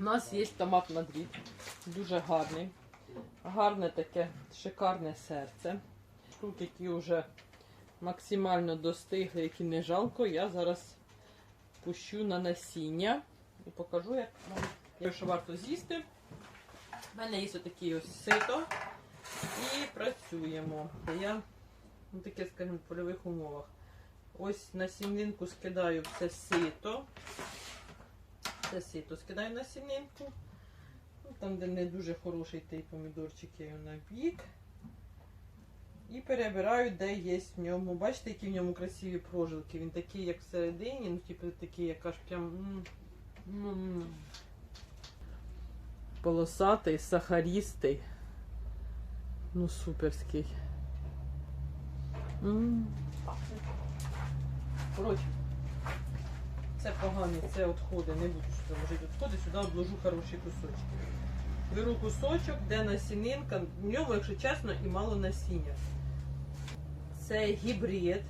У нас є томат Мадрид. Дуже гарний. Гарне таке шикарне серце. Штук, які вже максимально достигли, які не жалко, я зараз пущу на насіння і покажу, як що варто з'їсти. У мене є отакі ось сито. І працюємо. Я ну, таке, скажімо, в польових умовах. Ось на сімнинку скидаю все сито. Це сито скидаю на сімнинку. Ну, там, де не дуже хороший той помідорчик, я його на бік. І перебираю, де є в ньому. Бачите, які в ньому красиві прожилки. Він такий, як всередині, ну, типу такий, як аж прям. м, м. Полосатий, сахарістий. Ну, суперський. М. Коротше, це погані, це відходи. Не буду сюди ложити відходи, сюди обложу хороші кусочки. Беру кусочок, де насінинка, в ньому, якщо чесно, і мало насіння. Це гібрид.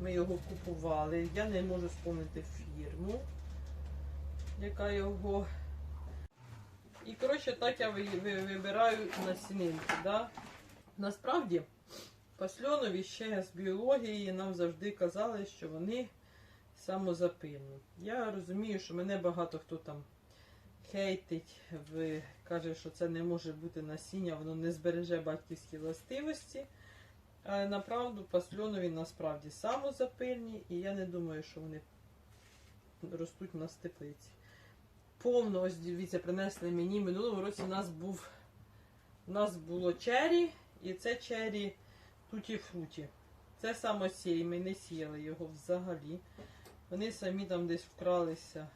Ми його купували. Я не можу спомнити фірму, яка його. І коротше, так я ви- ви- вибираю насінинки. Да? Насправді, пасльонові ще з біології нам завжди казали, що вони самозапильні. Я розумію, що мене багато хто там хейтить, каже, що це не може бути насіння, воно не збереже батьківські властивості. Але направду пасльонові насправді самозапильні, і я не думаю, що вони ростуть на теплиці. Повно, ось дивіться, принесли мені. Минулому році у нас був у нас було чері, і це чері туті фруті. Це самосій, ми не сіяли його взагалі. Вони самі там десь вкралися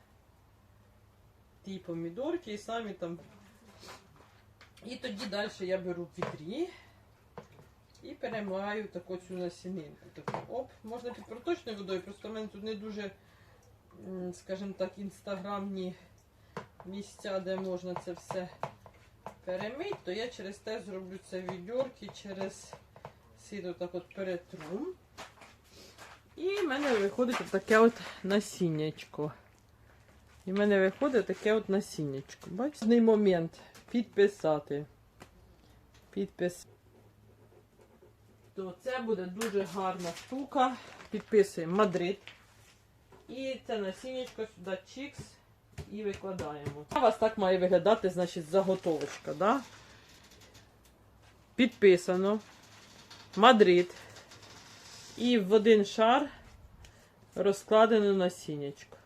ті помідорки і самі там. І тоді далі я беру підрі і перемагаю таку цю насінинку. Таку, оп, можна під проточною водою, просто в мене тут не дуже, скажімо так, інстаграмні місця, де можна це все перемить, то я через те зроблю це відьорки, через сито так от перетру. В мене виходить таке от насіннячко. І в мене виходить таке от насіннячко. Бачите, момент підписати. Підпис. То це буде дуже гарна штука. Підписуємо Мадрид. І це насіннячко сюди чікс і викладаємо. У вас так має виглядати, значить, заготовочка, да? Підписано. Мадрид. І в один шар розкладено насіннячко.